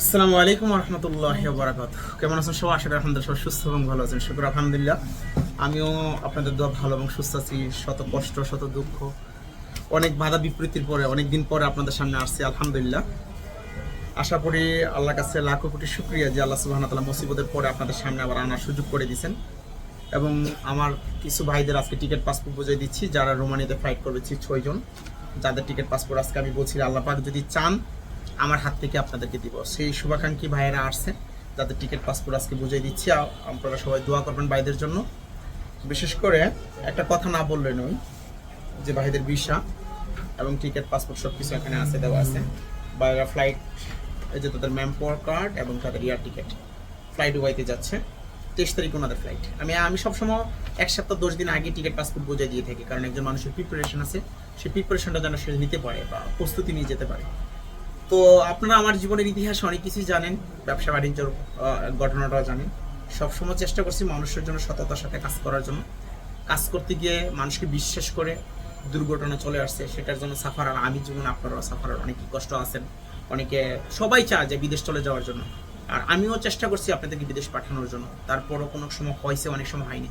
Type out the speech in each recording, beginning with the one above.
আসসালামু আলাইকুম রহমতুল্লাহ বারাকাত কেমন আছেন সবাই? আশা করি আলহামদুলিল্লাহ সুস্থ এবং ভালো আছেন। শুক্র, আলহামদুলিল্লাহ। আমিও আপনাদের দোয়া ভালো এবং সুস্থ আছি। শত কষ্ট, শত দুঃখ, অনেক বাধা বিপরীতির পরে অনেক দিন পরে আপনাদের সামনে আসছি, আলহামদুলিল্লাহ। আশা করি আল্লাহর কাছে লাখো কোটি শুক্রিয়া যে আল্লাহ সুবাহ তালা মুসিবতের পরে আপনাদের সামনে আবার আনার সুযোগ করে দিয়েছেন। এবং আমার কিছু ভাইদের আজকে টিকিট পাসপোর্ট বুঝিয়ে দিচ্ছি, যারা রোমানিতে ফ্লাইট করবেছি ছয়জন। যাদের টিকিট পাসপোর্ট আজকে আমি বলছি, আল্লাহ পাক যদি চান আমার হাত থেকে আপনাদেরকে দিব। সেই শুভাকাঙ্ক্ষী ভাইয়েরা আসছে যাদের টিকিট, পাসপোর্ট আজকে বুঝিয়ে দিচ্ছি। আপনারা সবাই দোয়া করবেন ভাইদের জন্য। বিশেষ করে একটা কথা না বললে নই যে ভাইদের ভিসা এবং টিকিট, পাসপোর্ট সব কিছু এখানে আছে, দেওয়া আছে। বা ফ্লাইট এই যে তাদের ম্যাম পাওয়ার কার্ড এবং তাদের এয়ার টিকিট ফ্লাইট দুবাইতে যাচ্ছে। তেইশ তারিখ ওনাদের ফ্লাইট আমি আমি সবসময় এক সপ্তাহ, দশ দিন আগে টিকিট, পাসপোর্ট বুঝে দিয়ে থাকি, কারণ একজন মানুষের প্রিপারেশন আছে। সেই প্রিপারেশনটা যেন সে নিতে পারে বা প্রস্তুতি নিয়ে যেতে পারে। তো আপনারা আমার জীবনের ইতিহাস অনেক কিছুই জানেন ব্যবসা বাণিজ্যর আহ, ঘটনাটাও জানেন। সবসময় চেষ্টা করছি মানুষের জন্য সততার সাথে কাজ করার জন্য। কাজ করতে গিয়ে মানুষকে বিশ্বাস করে দুর্ঘটনা চলে আসছে সেটার জন্য সাফার আর আমি জীবন আপনারাও সাফার অনেকই কষ্ট আছেন। অনেকে সবাই চায় যে বিদেশ চলে যাওয়ার জন্য। আর আমিও চেষ্টা করছি আপনাদেরকে বিদেশ পাঠানোর জন্য। তারপরও কোনো সময় হয়েছে অনেক সময় হয়নি।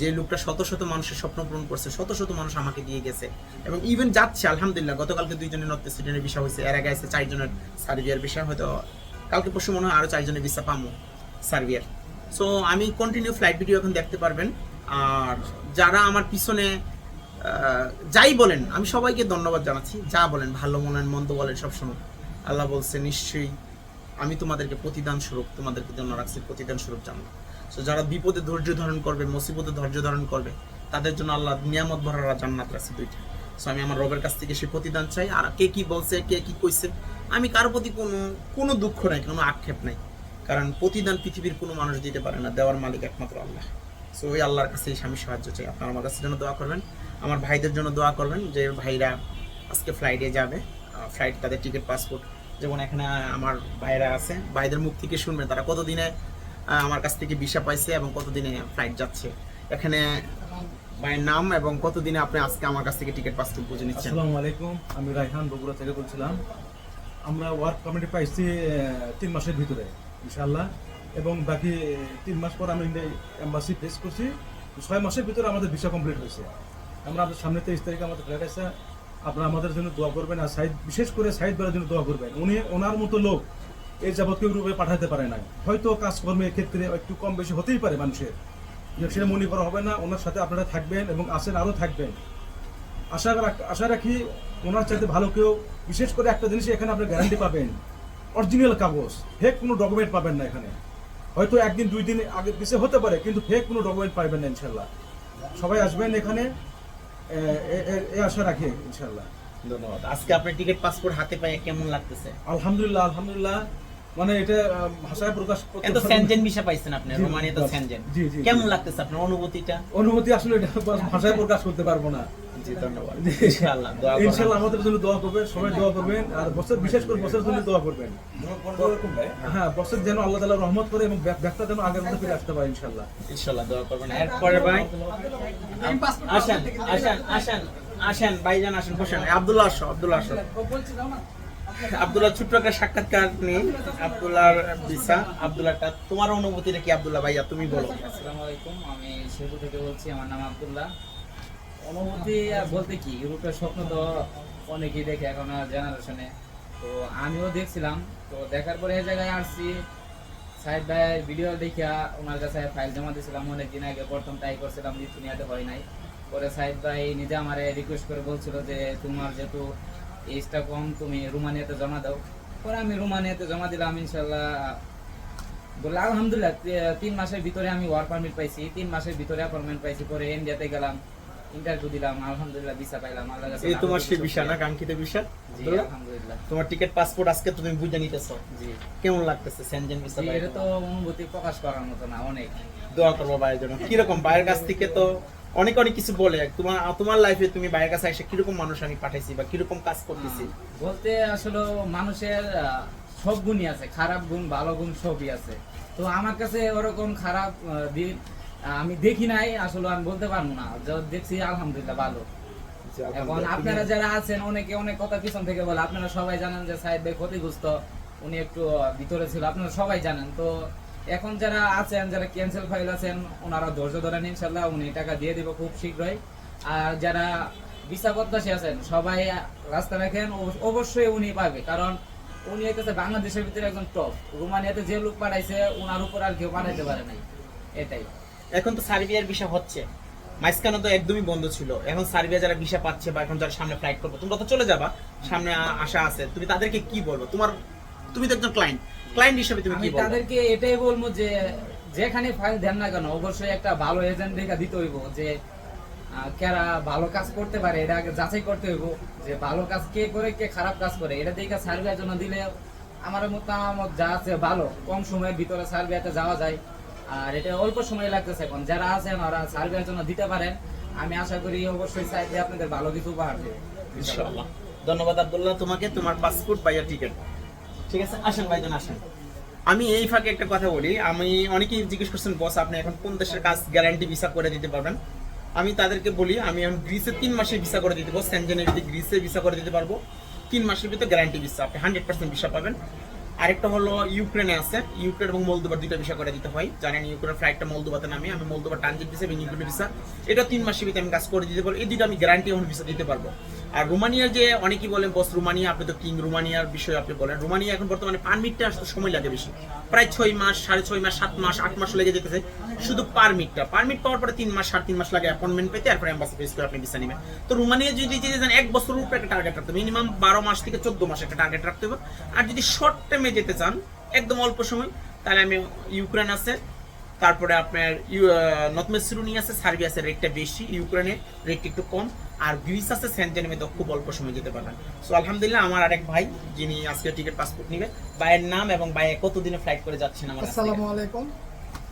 যে লোকটা শত শত মানুষের স্বপ্ন পূরণ করছে, শত শত মানুষ আমাকে দিয়ে গেছে। এবং ইভেন যাচ্ছে, আলহামদুলিল্লাহ, গতকালকে দুইজনের নর্থ প্রেসিডেন্টের বিষয় হয়েছে। এর আগে আছে চারজনের সার্ভিয়ার বিষয়, হয়তো কালকে পরশু মনে হয় আরও চারজনের ভিসা পামো সার্ভিয়ার। সো আমি কন্টিনিউ ফ্লাইট ভিডিও এখন দেখতে পারবেন। আর যারা আমার পিছনে যাই বলেন, আমি সবাইকে ধন্যবাদ জানাচ্ছি। যা বলেন, ভালো বলেন মন্দ বলেন সবসময় আল্লাহ বলছে, নিশ্চয়ই আমি তোমাদেরকে প্রতিদান স্বরূপ, তোমাদেরকে জন্য রাখছি, প্রতিদান স্বরূপ জানো তো যারা বিপদে ধৈর্য ধারণ করবে, মুসিবতে ধৈর্য ধারণ করবে, তাদের জন্য আল্লাহ নিয়ামত ভরা জান্নাত রাখছে দুইটা। সো আমি আমার রবের কাছ থেকে সে প্রতিদান চাই। আর কে কি বলছে, কে কি কইছে, আমি কারও প্রতি কোনো কোনো দুঃখ নাই, কোনো আক্ষেপ নাই। কারণ প্রতিদান পৃথিবীর কোনো মানুষ দিতে পারে না, দেওয়ার মালিক একমাত্র আল্লাহ। সো ওই আল্লাহর কাছে আমি সাহায্য চাই। আপনারা আমার কাছে জন্য দোয়া করবেন। আমার ভাইদের জন্য দোয়া করবেন যে, ভাইরা আজকে ফ্লাইটে যাবে। ফ্লাইট তাদের টিকিট পাসপোর্ট যেমন এখানে আমার ভাইরা আছে, ভাইদের মুখ থেকে শুনবেন তারা কতদিনে আমার কাছ থেকে ভিসা পাইছে এবং কতদিনে ফ্লাইট যাচ্ছে। এখানে ভাইয়ের নাম এবং কতদিনে আপনি আজকে আমার কাছ থেকে টিকিট পাসপোর্ট বুঝে নিচ্ছেন? আসসালামু আলাইকুম, আমি রাইহান বগুড়া থেকে বলছিলাম। আমরা ওয়ার্ক পারমিট পাইছি তিন মাসের ভিতরে ইনশাল্লাহ এবং বাকি তিন মাস পর আমি এম্বাসি ফেস করছি। ছয় মাসের ভিতরে আমাদের ভিসা কমপ্লিট হয়েছে। আমরা আমাদের সামনে তেইশ তারিখে আমাদের ফ্লাইট আছে। আপনারা আমাদের জন্য দোয়া করবেন আর সাইদ, বিশেষ করে সাইদ বেলার জন্য দোয়া করবেন। উনি, ওনার মতো লোক এই যাবত কেউ রূপে পাঠাতে পারে না হয়তো কাজকর্মের ক্ষেত্রে একটু কম বেশি হতেই পারে মানুষের। সেটা মনে করা হবে না ওনার সাথে আপনারা থাকবেন এবং আসেন আরও থাকবেন। আশা আশা রাখি ওনার চাইতে ভালো কেউ বিশেষ করে একটা জিনিস এখানে আপনি গ্যারান্টি পাবেন। অরিজিনাল কাগজ ফেক কোনো ডকুমেন্ট পাবেন না এখানে। হয়তো একদিন দুই দিন আগে পিছিয়ে হতে পারে কিন্তু ফেক কোনো ডকুমেন্ট পাবেন না ইনশাল্লাহ সবাই আসবেন এখানে এ আশা রাখি ইনশাল্লাহ ধন্যবাদ। আজকে আপনার টিকিট পাসপোর্ট হাতে পায়ে কেমন লাগতেছে? আলহামদুলিল্লাহ আলহামদুলিল্লাহ। মানে এটা ভাষায় প্রকাশ করতে এত পারব না। স্যানজেন ভিসা পাইছেন আপনি রোমানিয়া তো জি, কেমন লাগতেছে আপনার অনুভূতিটা? অনুভূতি আসলে এটা ভাষায় প্রকাশ করতে পারব না। জি ধন্যবাদ। ইনশাআল্লাহ দোয়া করবেন। ইনশাল্লাহ আমাদের জন্য দোয়া করবেন সবাই দোয়া করবেন আর বছর বিশেষ করে বছরের জন্য দোয়া করবেন। হ্যাঁ বছর যেন আল্লাহ রহমত করে এবং ব্যবসা যেন আগের মধ্যে ফিরে আসতে পারে ইনশাল্লাহ ইনশাআল্লাহ দোয়া করবেন। এরপরে ভাই আসেন আসেন আসেন আসেন ভাইজান আসেন বসেন। আব্দুল্লাহ আসো আব্দুল্লাহ আসো। আব্দুল্লাহ ছোট্ট একটা সাক্ষাৎকার নিয়ে আব্দুল্লাহর ভিসা। আব্দুল্লাহটা, তোমার অনুভূতিটা কি আব্দুল্লাহ ভাইয়া? তুমি বলো। আসসালামু আলাইকুম, আমি শেরপুর থেকে বলছি, আমার নাম আব্দুল্লাহ। অনুভূতি আর বলতে কি, ইউরোপের স্বপ্ন তো অনেকেই দেখে এখন জেনারেশনে তো আমিও দেখছিলাম, তো দেখার পরে এই জায়গায় আসছি। সাহেব ভাই ভিডিও দেখিয়া ওনার কাছে ফাইল জমা দিয়েছিলাম, অনেকদিন আগে। প্রথম ট্রাই করছিলাম লিথুনিয়াতে হয় নাই। পরে সাহেব ভাই নিজে আমারে রিকোয়েস্ট করে বলছিল যে, তোমার যেহেতু এজটা কম তুমি রুমানিয়াতে জমা দাও। পরে আমি রুমানিয়াতে জমা দিলাম ইনশাল্লাহ বলে আলহামদুলিল্লাহ তিন মাসের ভিতরে আমি ওয়ার্ক পারমিট পাইছি তিন মাসের ভিতরে অ্যাপয়েন্টমেন্ট পাইছি পরে ইন্ডিয়াতে গেলাম ইন্টারভিউ দিলাম আলহামদুলিল্লাহ ভিসা পাইলাম এই তোমার সেই ভিসা না কাঙ্ক্ষিত ভিসা জি আলহামদুলিল্লাহ। তোমার টিকিট পাসপোর্ট আজকে তুমি বুঝে নিতেছো। জি। কেমন লাগতেছে সেনজেন ভিসা এটা তো অনুভূতি প্রকাশ করার মতো না অনেক। দোয়া করব ভাইয়ের জন্য। কীরকম ভাইয়ের কাছ থেকে তো অনেক অনেক কিছু বলে তোমার তোমার লাইফে তুমি ভাইয়ের কাছে এসে কীরকম মানুষ আমি পাঠাইছি বা কীরকম কাজ করতেছি? বলতে আসলে মানুষের সব গুণই আছে খারাপ গুণ ভালো গুণ সবই আছে। তো আমার কাছে ওরকম খারাপ দিক আমি দেখি নাই আসলে আমি বলতে পারব না। দেখছি আলহামদুলিল্লাহ ভালো। এখন আপনারা যারা আছেন অনেকে অনেক কথা পিছন থেকে বলে আপনারা সবাই জানেন যে সাহেব ভাই ক্ষতিগ্রস্ত উনি একটু ভিতরে ছিল আপনারা সবাই জানেন। তো এখন যারা আছেন, যারা ক্যান্সেল ফাইল আছেন, ওনারা ধৈর্য ধরেন ইনশাল্লাহ, উনি টাকা দিয়ে দিব খুব শীঘ্রই। আর যারা ভিসা প্রত্যাশী আছেন, সবাই রাস্তা রাখেন অবশ্যই উনি পাবে, কারণ উনি হইতেছে বাংলাদেশের ভিতরে একজন টপ রোমানিয়াতে যে লোক পাঠাইছে ওনার উপর আর কেউ পাঠাইতে পারে নাই। এটাই। এখন তো সার্বিয়ার ভিসা হচ্ছে। মাঝখানে তো একদমই বন্ধ ছিল। এখন সার্বিয়া যারা ভিসা পাচ্ছে বা এখন যারা সামনে ফ্লাইট করবে, তোমরা তো চলে যাবা। সামনে আশা আছে। তুমি তাদেরকে কি বলব? তোমার, তুমি তো একজন ক্লায়েন্ট ক্লায়েন্ট হিসেবে তুমি কি বলব তাদেরকে এটাই বলব যে যেখানে ফাইল দেন না কেন অবশ্যই একটা ভালো এজেন্ট দেখা দিতে হইব যে কারা ভালো কাজ করতে পারে এটা আগে যাচাই করতে হইব যে ভালো কাজ কে করে কে খারাপ কাজ করে। এটা দেখে সার্ভের জন্য দিলে আমার মতামত যা আছে ভালো কম সময়ের ভিতরে সার্ভেতে যাওয়া যায়। আর এটা অল্প সময় লাগতেছে এখন যারা আছেন ওরা সার্ভের জন্য দিতে পারেন। আমি আশা করি অবশ্যই সাইডে আপনাদের ভালো কিছু উপহার দেবে। ইনশাআল্লাহ। ধন্যবাদ আব্দুল্লাহ তোমাকে তোমার পাসপোর্ট বাইয়া টিকিট ঠিক আছে, আসেন ভাইজান, আসেন। আমি এই ফাঁকে একটা কথা বলি। আমি অনেকেই জিজ্ঞেস করছেন, বস, আপনি এখন কোন দেশের কাজ গ্যারান্টি ভিসা করে দিতে পারবেন? আমি তাদেরকে বলি, আমি এখন গ্রিসে তিন মাসের ভিসা করে দিতে পারব ভিতরে গ্রিসে ভিসা করে দিতে পারব। তিন মাসের ভিতরে গ্যারান্টি ভিসা আপনি হান্ড্রেড পার্সেন্ট ভিসা পাবেন। আরেকটা হলো ইউক্রেনে আছে ইউক্রেন এবং মলদোবার দুইটা ভিসা করে দিতে হয়। জানেন ইউক্রেনের ফ্লাইটটা মলদোবাতে নামে, আমি মলদোবার ট্রানজিট ভিসা এবং ইউক্রেন ভিসা এটা তিন মাসের ভিতরে আমি কাজ করে দিতে পারব। এই দুটো আমি গ্যারান্টি এখন ভিসা দিতে পারব। আর রোমানিয়ার যে অনেকেই বলেন বস রোমানিয়া, আপনি তো কিং রোমানিয়ার বিষয়ে আপনি বলেন। রোমানিয়া এখন বর্তমানে পারমিটটা আসতে সময় লাগে বেশি। প্রায় ছয় মাস, সাড়ে ছয় মাস, সাত মাস, আট মাস লেগে যেতেছে শুধু পারমিটটা পারমিট পাওয়ার পরে তিন মাস, সাড়ে তিন মাস লাগে অ্যাপয়েন্টমেন্ট পেতে, তারপরে অ্যাম্বাসি ফেস করে আপনি ভিসা নেবেন। তো রোমানিয়া যদি যেতে চান, এক বছরের উপরে একটা টার্গেট রাখতে হবে। মিনিমাম বারো মাস থেকে চোদ্দ মাস একটা টার্গেট রাখতে হবে। আর যদি শর্ট টাইমে যেতে চান, একদম অল্প সময়, তাহলে আমি ইউক্রেন আছে, তারপরে আপনার নর্থ মেসিরুনি আছে সার্বিয়া আছে রেটটা বেশি, ইউক্রেনের রেটটা একটু কম। আর গ্রিস আছে সেন্টেনের মধ্যে খুব অল্প সময় যেতে পারবেন। সো আলহামদুলিল্লাহ আমার আরেক ভাই যিনি আজকে টিকিট পাসপোর্ট নিবে। ভাইয়ের নাম এবং ভাইয়ে কতদিনে ফ্লাইট করে যাচ্ছেন আমার আসসালামু আলাইকুম।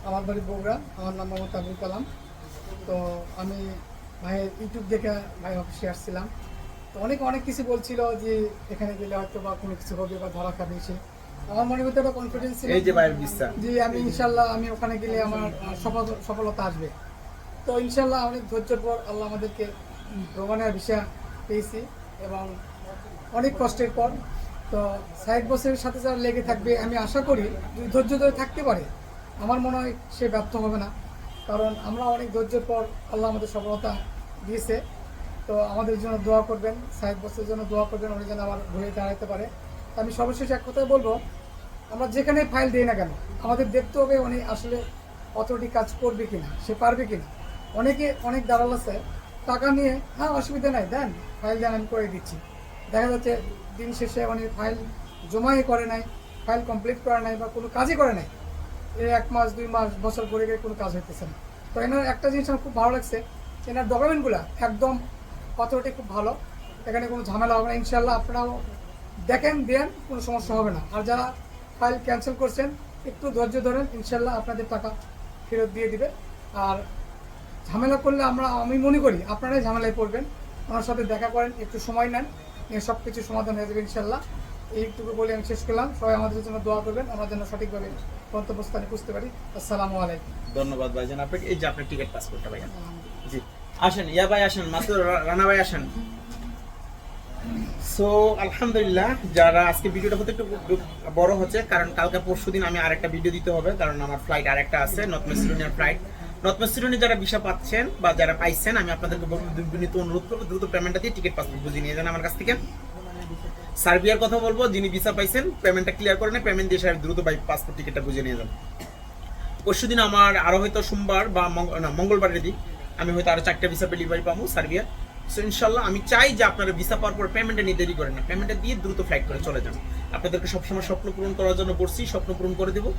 আমার বাড়ি বগুড়া। আমার নাম মোহাম্মদ আবুল কালাম। তো আমি ভাইয়ের ইউটিউব দেখে ভাই অফিসে আসছিলাম। তো অনেক অনেক কিছু বলছিল যে এখানে গেলে হয়তো বা কোনো কিছু হবে বা ধরা খাবে সে আমার মনে ভিতরে একটা কনফিডেন্স ছিল। এই যে ভাইয়ের ভিসা যে আমি ইনশাল্লাহ আমি ওখানে গেলে আমার সফল- সফলতা আসবে। তো ইনশাল্লাহ অনেক ধৈর্যের পর আল্লাহ আমাদেরকে ভ্রমণের ভিসা পেয়েছি এবং অনেক কষ্টের পর। তো সাহেব বসের সাথে যারা লেগে থাকবে, আমি আশা করি, যদি ধৈর্য ধরে থাকতে পারে, আমার মনে হয় সে ব্যর্থ হবে না। কারণ আমরা অনেক ধৈর্যের পর আল্লাহ আমাদের সফলতা দিয়েছে। তো আমাদের জন্য দোয়া করবেন সাহেব বসের জন্য দোয়া করবেন, উনি যেন আমার ঘুরে দাঁড়াতে পারে। আমি সর্বশেষ এক কথাই বলব, আমরা যেখানে ফাইল দিই না কেন, আমাদের দেখতে হবে উনি আসলে অতটি কাজ করবে কিনা, সে পারবে কিনা। অনেকে অনেক দালাল আছে টাকা নিয়ে হ্যাঁ অসুবিধা নাই, দেন ফাইল দেন আমি করে দিচ্ছি। দেখা যাচ্ছে দিন শেষে উনি ফাইল জমাই করে নাই ফাইল কমপ্লিট করে নাই বা কোনো কাজই করে নাই। এই এক মাস, দুই মাস, বছর পরে গিয়ে কোনো কাজ হইতেছে না। তো এনার একটা জিনিস আমার খুব ভালো লাগছে, এনার ডকুমেন্টগুলো একদম অথরিটি খুব ভালো, এখানে কোনো ঝামেলা হবে না ইনশাল্লাহ আপনারাও দেখেন, দেন, কোনো সমস্যা হবে না। আর যারা ফাইল ক্যান্সেল করছেন, একটু ধৈর্য ধরেন ইনশাল্লাহ আপনাদের টাকা ফেরত দিয়ে দিবে। আর ঝামেলা করলে আমরা আমি মনে করি আপনারাই ঝামেলায় পড়বেন। ওনার সাথে দেখা করেন একটু সময় নেন সব কিছু সমাধান হয়ে যাবে ইনশাল্লাহ। এইটুকু বলে আমি শেষ করলাম। সবাই আমাদের জন্য দোয়া করবেন। আমরা যেন সঠিকভাবে গন্তব্যস্থানে বুঝতে পারি। আসসালামু আলাইকুম। ধন্যবাদ ভাই ভাইজান। আপনাকে এই যে আপনার টিকিট পাসপোর্টটা ভাইয়া জি। আসেন ইয়া ভাই আসেন মাসুদ রা- রানা ভাই আসেন। সো আলহামদুলিল্লাহ যারা আজকে ভিডিওটা হতে একটু বড় হচ্ছে কারণ কালকে পরশু দিন আমি আরেকটা ভিডিও দিতে হবে কারণ আমার ফ্লাইট আরেকটা আছে নর্থ মেসিডোনিয়ার ফ্লাইট নর্থ যারা ভিসা পাচ্ছেন বা যারা পাইছেন আমি আপনাদেরকে বিনীত অনুরোধ করব দ্রুত পেমেন্টটা দিয়ে টিকিট পাসপোর্ট বুঝিয়ে নিয়ে যান আমার কাছ থেকে। সার্বিয়ার কথা বলব যিনি ভিসা পাইছেন পেমেন্টটা ক্লিয়ার করে নেন পেমেন্ট দিয়ে সাহেব দ্রুত পাসপোর্ট টিকিটটা বুঝিয়ে নিয়ে যান। পরশু দিন আমার আরও হয়তো সোমবার বা না, মঙ্গলবারের দিন আমি হয়তো আরও চারটা ভিসা ডেলিভারি পাবো সার্বিয়া সো ইনশাল্লাহ আমি চাই যে আপনারা ভিসা পাওয়ার পর পেমেন্টটা নিয়ে দেরি করেন না। পেমেন্টটা দিয়ে দ্রুত ফ্লাইট করে চলে যান। আপনাদেরকে সবসময় স্বপ্ন পূরণ করার জন্য বলছি, স্বপ্ন পূরণ করে দেবো।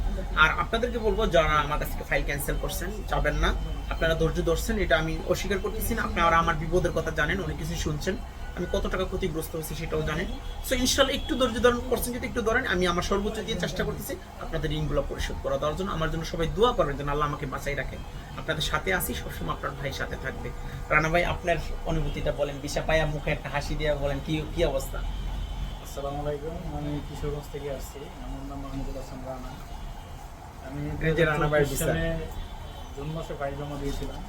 আর আপনাদেরকে বলব, যারা আমার কাছ থেকে ফাইল ক্যান্সেল করছেন, যাবেন না। আপনারা ধৈর্য ধরছেন, এটা আমি অস্বীকার করতেছি না। আপনারা আমার বিপদের কথা জানেন, অনেক কিছু শুনছেন। আমি কত টাকা ক্ষতিগ্রস্ত হয়েছি সেটাও জানেন। সো ইনশাল্লাহ একটু ধৈর্য ধরেন করছেন যদি একটু ধরেন আমি আমার সর্বোচ্চ দিয়ে চেষ্টা করতেছি আপনাদের ঋণগুলো পরিশোধ করা দেওয়ার জন্য আমার জন্য সবাই দোয়া করবেন যেন আল্লাহ আমাকে বাঁচাই রাখেন। আপনাদের সাথে আসি সবসময় আপনার ভাই সাথে থাকবে। রানা ভাই আপনার অনুভূতিটা বলেন দিশা পায়া মুখে একটা হাসি দিয়ে বলেন কি কি অবস্থা? আসসালামু আলাইকুম আমি কিশোরগঞ্জ থেকে আসছি। আমার নাম মাহমুদুল হাসান রানা। আমি রানা ভাইয়ের 2024 ভিসা। সালে জুন মাসে ফাইল জমা দিয়েছিলাম।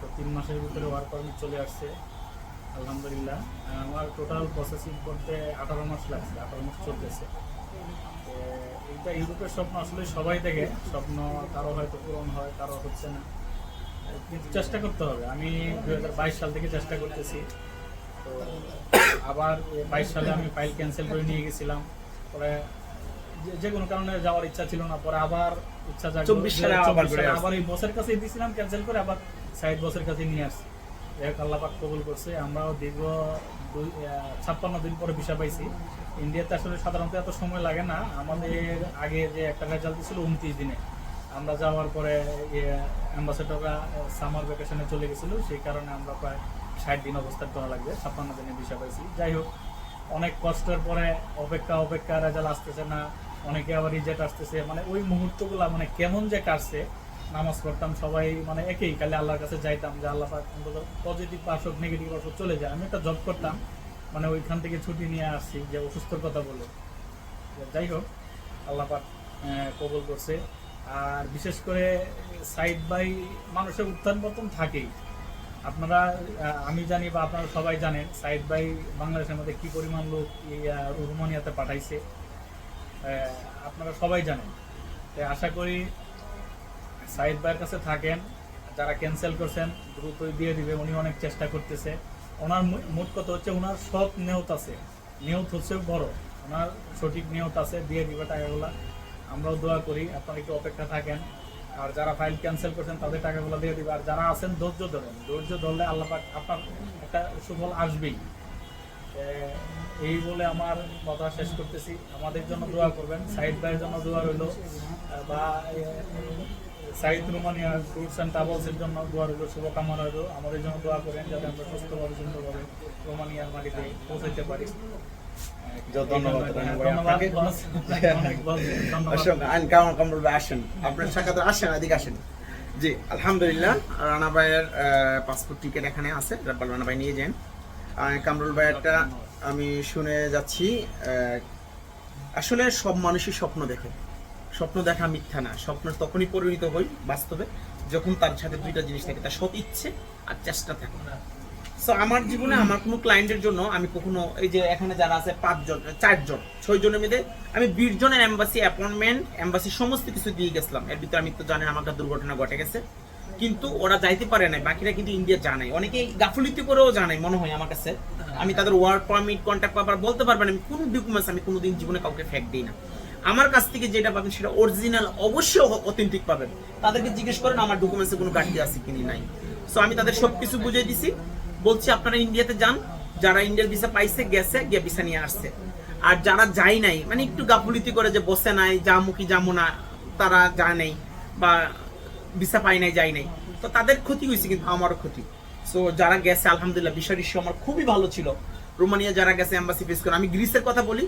তো তিন মাসের ভিতরে ওয়ার্ক পারমিট চলে আসছে। আলহামদুলিল্লাহ। আমার টোটাল প্রসেসিং করতে আঠারো মাস লাগছে আঠারো মাস চলতেছে। তো এইটা ইউরোপের স্বপ্ন আসলে সবাই দেখে। স্বপ্ন কারও হয়তো পূরণ হয় কারও হচ্ছে না। কিন্তু চেষ্টা করতে হবে। আমি দু হাজার বাইশ সাল থেকে চেষ্টা করতেছি। তো আবার বাইশ সালে আমি ফাইল ক্যান্সেল করে নিয়ে গেছিলাম। পরে যে- যে কোনো কারণে যাওয়ার ইচ্ছা ছিল না। পরে আবার ইচ্ছা জাগলো 24 সালে আবার 24 ঘুরে সালে আবার এই বসের কাছে দিয়েছিলাম ক্যান্সেল করে আবার সাইড বসের কাছে নিয়ে আসছি। যাই হোক কবুল করছে, আমরাও দীর্ঘ দুই ছাপ্পান্ন দিন পরে ভিসা পাইছি। ইন্ডিয়াতে আসলে সাধারণত এত সময় লাগে না। আমাদের আগে যে একটা রেজাল্ট ছিল উনত্রিশ দিনে। আমরা যাওয়ার পরে অ্যাম্বাসেডররা সামার ভ্যাকেশনে চলে গেছিল। সেই কারণে আমরা প্রায় ষাট দিন অবস্থান করা লাগবে। ছাপ্পান্ন দিনে ভিসা পাইছি। যাই হোক, অনেক কষ্টের পরে অপেক্ষা অপেক্ষা রেজাল্ট আসতেছে না। অনেকে আবার রিজেক্ট আসতেছে। মানে ওই মুহূর্তগুলো মানে কেমন যে কাটছে নামাজ পড়তাম সবাই মানে একই খালি আল্লাহর কাছে যাইতাম যে আল্লাহ পজিটিভ আসুক নেগেটিভ আসুক চলে যায়। আমি একটা জব করতাম মানে ওইখান থেকে ছুটি নিয়ে আসছি যে অসুস্থর কথা বলে। যাই হোক আল্লাহ পাক আহ, করছে। আর বিশেষ করে সাইড বাই মানুষের উত্থান পতন থাকেই। আপনারা আমি জানি বা আপনারা সবাই জানেন সাইড বাই বাংলাদেশের মধ্যে কী পরিমাণ লোক আহ, পাঠাইছে। আপনারা সবাই জানেন। তাই আশা করি সাইদ ভাইয়ের কাছে থাকেন, যারা ক্যান্সেল করছেন, দ্রুতই দিয়ে দিবে, উনি অনেক চেষ্টা করতেছে। ওনার মোট কথা হচ্ছে ওনার সৎ নিয়ত আছে। নিয়ত হচ্ছে বড়। ওনার সঠিক নিয়ত আছে, দিয়ে দিবে টাকাগুলা। আমরাও দোয়া করি, আপনারা একটু অপেক্ষা থাকেন। আর যারা ফাইল ক্যান্সেল করছেন, তাদের টাকাগুলো দিয়ে দিবে। আর যারা আছেন, ধৈর্য ধরেন। ধৈর্য ধরলে আল্লাপাক আপনার একটা সুফল আসবেই। এই বলে আমার কথা শেষ করতেছি। আমাদের জন্য দোয়া করবেন। সাইড ভাইয়ের জন্য দোয়া রইল। বা সাইদ রোমানিয়া ট্যুরস অ্যান্ড ট্রাভেলসের জন্য দোয়া রইল শুভকামনা রইল। আমাদের জন্য দোয়া করেন যাতে আমরা সুস্থভাবে সুন্দরভাবে রোমানিয়ার মাটিতে পৌঁছাইতে পারি। ধন্যবাদ, রানা ভাই, ধন্যবাদ আপনাকে। বস। অনেক বস, ধন্যবাদ। অসংখ্য আইন কামড় কামড় ভাই আসেন। আপনার সাক্ষাৎ আসেন এদিকে আসেন। জি আলহামদুলিল্লাহ রানা ভাইয়ের পাসপোর্ট টিকিট এখানে আছে রাব্বাল রানা ভাই নিয়ে যান। কামরুল ভাইয়েরটা আমি শুনে যাচ্ছি আহ, আসলে সব মানুষই স্বপ্ন দেখে। স্বপ্ন দেখা মিথ্যা না। স্বপ্ন তখনই পরিণত হই বাস্তবে, যখন তার সাথে দুইটা জিনিস থাকে, তার সৎ ইচ্ছে আর চেষ্টা থাকে। সো আমার জীবনে আমার কোনো ক্লায়েন্টের জন্য আমি কখনো এই যে এখানে যারা আছে পাঁচজন, চারজন ছয় জনের মধ্যে আমি বিশ জনের এম্বাসি অ্যাপয়েন্টমেন্ট এম্বাসি সমস্ত কিছু দিয়ে গেছিলাম। এর ভিতরে আমি তো জানেন আমার দুর্ঘটনা ঘটে গেছে। কিন্তু ওরা যাইতে পারে নাই, বাকিরা কিন্তু ইন্ডিয়া জানাই অনেকে গাফলিতি করেও জানাই মনে হয় আমার কাছে। আমি তাদের ওয়ার্ক পারমিট কন্ট্যাক্ট পেপার বলতে পারবেন আমি কোনো ডকুমেন্টস আমি কোনোদিন জীবনে কাউকে ফেক দিই না। আমার কাছ থেকে যেটা পাবেন সেটা অরিজিনাল অবশ্যই অথেন্টিক পাবেন। তাদেরকে জিজ্ঞেস করেন, আমার ডকুমেন্টসে কোনো ঘাটতি আছে কি নাই? সো আমি তাদের সবকিছু বুঝিয়ে দিছি। বলছি, আপনারা ইন্ডিয়াতে যান। যারা ইন্ডিয়ার ভিসা পাইছে, গেছে, গিয়ে ভিসা নিয়ে আসছে। আর যারা যায় নাই মানে একটু গাফুলিতি করে যে বসে নাই, যামু কি যামু না, তারা যায় নাই বা ভিসা পাই নাই, যায় নাই। তো তাদের ক্ষতি হয়েছে কিন্তু আমারও ক্ষতি। সো যারা গেছে, আলহামদুলিল্লাহ বিষয় ইস্যু আমার খুবই ভালো ছিল। রোমানিয়া যারা গেছে এম্বাসি ফেস করে, আমি গ্রিসের কথা বলি।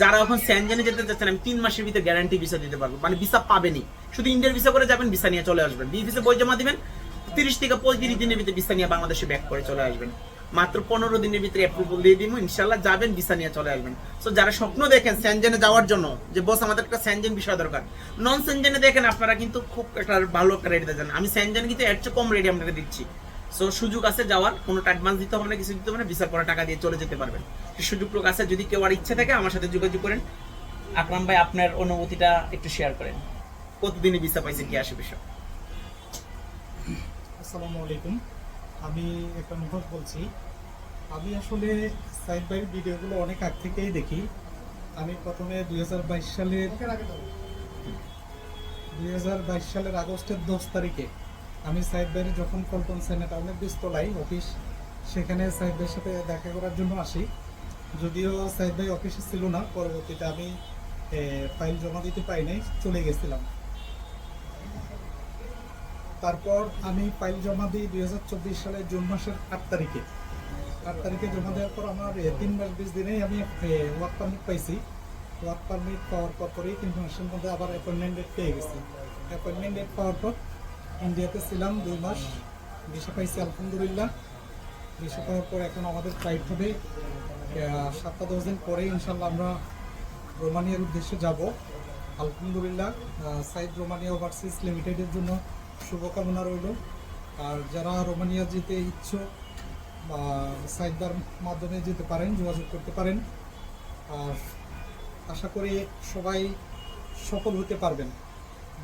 যারা এখন স্যানজেনে যেতে চাচ্ছেন, আমি তিন মাসের ভিতরে গ্যারান্টি ভিসা দিতে পারব। মানে ভিসা পাবেনি শুধু ইন্ডিয়ার ভিসা করে যাবেন ভিসা নিয়ে চলে আসবেন। বি ভিসা বই জমা দিবেন? তিরিশ থেকে পঁয়ত্রিশ দিনের ভিতরে ভিসা নিয়ে বাংলাদেশে ব্যাক করে চলে আসবেন। মাত্র পনেরো দিনের ভিতরে অ্যাপ্রুভাল দিয়ে দিব ইনশাল্লাহ যাবেন ভিসা নিয়ে চলে আসবেন। সো যারা স্বপ্ন দেখেন স্যানজেনে যাওয়ার জন্য, যে, বস, আমাদের একটা স্যানজেন বিষয় দরকার। নন স্যানজেনে দেখেন, আপনারা কিন্তু খুব একটা ভালো একটা রেট দেন আমি স্যানজেন কিন্তু এর চেয়ে কম রেটে আপনাকে দিচ্ছি। সো সুযোগ আছে যাওয়ার কোনো অ্যাডভান্স দিতে হবে না, কিছু দিতে হবে না ভিসার পরে টাকা দিয়ে চলে যেতে পারবেন। সেই সুযোগ আছে, যদি কেউ আর ইচ্ছে থাকে, আমার সাথে যোগাযোগ করেন। আকরাম ভাই, আপনার অনুভূতিটা একটু শেয়ার করেন। কতদিনে ভিসা পাইছে, কি আসে বিষয়? আসসালামু আলাইকুম। আমি একটা মুখোশ বলছি। আমি আসলে সাইড বাইর ভিডিওগুলো অনেক আগ থেকেই দেখি। আমি প্রথমে দুই সালের। দুই সালের আগস্টের দশ তারিখে আমি সাইড বাইরে যখন কল্পন সেনে টাউনের বীজতলায় অফিস। সেখানে সাইড ভাইয়ের সাথে দেখা করার জন্য আসি। যদিও সাইড ভাই অফিসে ছিল না, পরবর্তীতে আমি ফাইল জমা দিতে পাই নাই, চলে গেছিলাম। তারপর আমি ফাইল জমা দিই দুই হাজার চব্বিশ সালের জুন মাসের আট তারিখে। আট তারিখে জমা দেওয়ার পর আমার তিন মাস বিশ দিনেই আমি ওয়ার্ক পারমিট পাইছি। ওয়ার্ক পারমিট পাওয়ার পর পরেই তিন মাসের মধ্যে আবার অ্যাপয়েন্টমেন্ট ডেট পেয়ে গেছি। অ্যাপয়েন্টমেন্ট ডেট পাওয়ার পর ইন্ডিয়াতে ছিলাম দুই মাস। ভিসা পাইছি, আলহামদুলিল্লাহ। ভিসা পাওয়ার পর এখন আমাদের ফ্লাইট হবে। সাতটা দশ দিন পরে ইনশাল্লাহ আমরা রোমানিয়ার উদ্দেশ্যে যাব। আলহামদুলিল্লাহ সাইদ রোমানিয়া ওভারসিজ লিমিটেডের জন্য শুভকামনা রইল। আর যারা রোমানিয়া যেতে ইচ্ছুক বা সাইটবার মাধ্যমে যেতে পারেন, যোগাযোগ করতে পারেন। আর আশা করি সবাই সফল হতে পারবেন।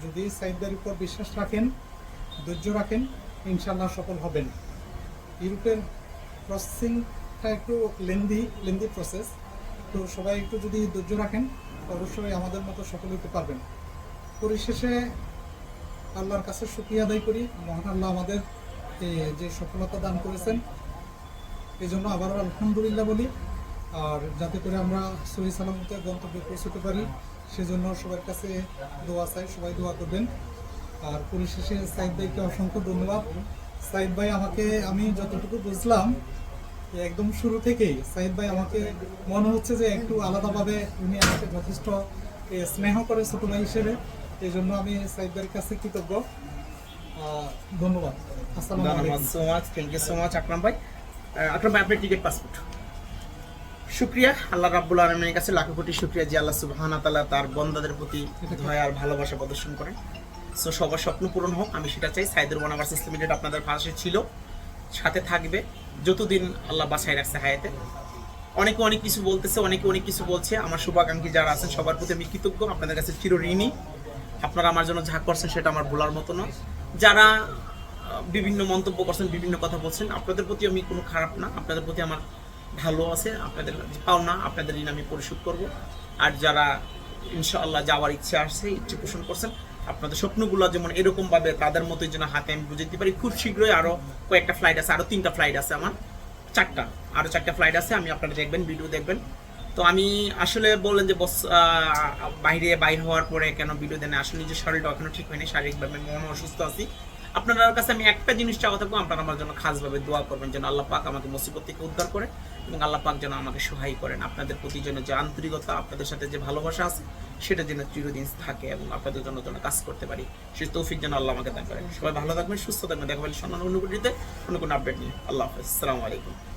যদি সাইটবার উপর বিশ্বাস রাখেন ধৈর্য রাখেন ইনশাল্লাহ সফল হবেন। ইউরোপের প্রসেসিংটা একটু লেন্দি লেন্দি প্রসেস তো সবাই একটু যদি ধৈর্য রাখেন, অবশ্যই আমাদের মতো সফল হতে পারবেন। পরিশেষে আল্লাহর কাছে শুক্রিয়া আদায় করি। মহান আল্লাহ আমাদের যে সফলতা দান করেছেন এই জন্য আবারও আলহামদুলিল্লাহ বলি। আর যাতে করে আমরা সহি সালামতে গন্তব্যে পৌঁছতে পারি, সেজন্য সবার কাছে দোয়া চাই, সবাই দোয়া করবেন। আর পরিশেষে সাইদ ভাইকে অসংখ্য ধন্যবাদ। সাইদ ভাই আমাকে আমি যতটুকু বুঝলাম একদম শুরু থেকেই সাইদ ভাই আমাকে মনে হচ্ছে যে একটু আলাদাভাবে উনি আমাকে যথেষ্ট স্নেহ করে ছোট ভাই হিসেবে। এই জন্য আমি সাইদ ভাইয়ের কাছে কৃতজ্ঞ। ধন্যবাদ। আসসালামু ধন্যবাদ আলাইকুম। So much thank you so much Akram ভাই। আহ, আকরাম ভাই আপনার টিকিট পাসপোর্ট শুক্রিয়া আল্লাহ রাব্বুল আলমের কাছে লাখো কোটি শুক্রিয়া যে আল্লাহ সুবহানা তাআলা তার বন্দাদের প্রতি দয়া আর ভালোবাসা প্রদর্শন করেন। সো সবার স্বপ্ন পূরণ হোক, আমি সেটা চাই। সাইদুর ওয়ানাভার্সিস লিমিটেড আপনাদের পাশে ছিল, সাথে থাকবে। যতদিন আল্লাহ বাসায় রাখছে হায়াতে। অনেকে অনেক কিছু বলতেছে, অনেকে অনেক কিছু বলছে। আমার শুভাকাঙ্ক্ষী যারা আছেন, সবার প্রতি আমি কৃতজ্ঞ। আপনাদের কাছে চির ঋণী। আপনারা আমার জন্য যা করছেন, সেটা আমার ভোলার মতো নয়। যারা বিভিন্ন মন্তব্য করছেন, বিভিন্ন কথা বলছেন, আপনাদের প্রতি আমি কোনো খারাপ না। আপনাদের প্রতি আমার ভালো আছে। আপনাদের পাওনা, আপনাদের ঋণ আমি পরিশোধ করব। আর যারা ইনশাআল্লাহ যাওয়ার ইচ্ছে আসছে, ইচ্ছে পোষণ করছেন আপনাদের স্বপ্নগুলো যেমন এরকম ভাবে তাদের মতোই যেন হাতে আমি বুঝে দিতে পারি, খুব শীঘ্রই আরও কয়েকটা ফ্লাইট আছে, আরও তিনটা ফ্লাইট আছে আমার, চারটা, আরও চারটা ফ্লাইট আছে, আমি আপনারা দেখবেন ভিডিও দেখবেন। তো আমি আসলে বললেন যে বস বাইরে বাইর হওয়ার পরে কেন ভিডিও দেন আসলে নিজের শরীরটা এখনও ঠিক হয়নি, শারীরিকভাবে মন অসুস্থ আছি। আপনার কাছে আমি একটা জিনিস চাওয়া থাকব, আপনারা আমার জন্য খাসভাবে দোয়া করবেন, যেন আল্লাহ পাক আমাকে মুসিবত থেকে উদ্ধার করে। এবং আল্লাপাক যেন আমাকে সহায় করেন। আপনাদের প্রতি যেন যে আন্তরিকতা, আপনাদের সাথে যে ভালোবাসা আছে, সেটা যেন চিরদিন থাকে এবং আপনাদের জন্য যেন কাজ করতে পারি। সে তৌফিক যেন আল্লাহ আমাকে দান করেন। সবাই ভালো থাকবেন, সুস্থ থাকবেন। দেখা পারি সম্মান অনুভূতিতে কোনো কোনো আপডেট নেই আল্লাহ হাফেজ। আসসালামু আলাইকুম।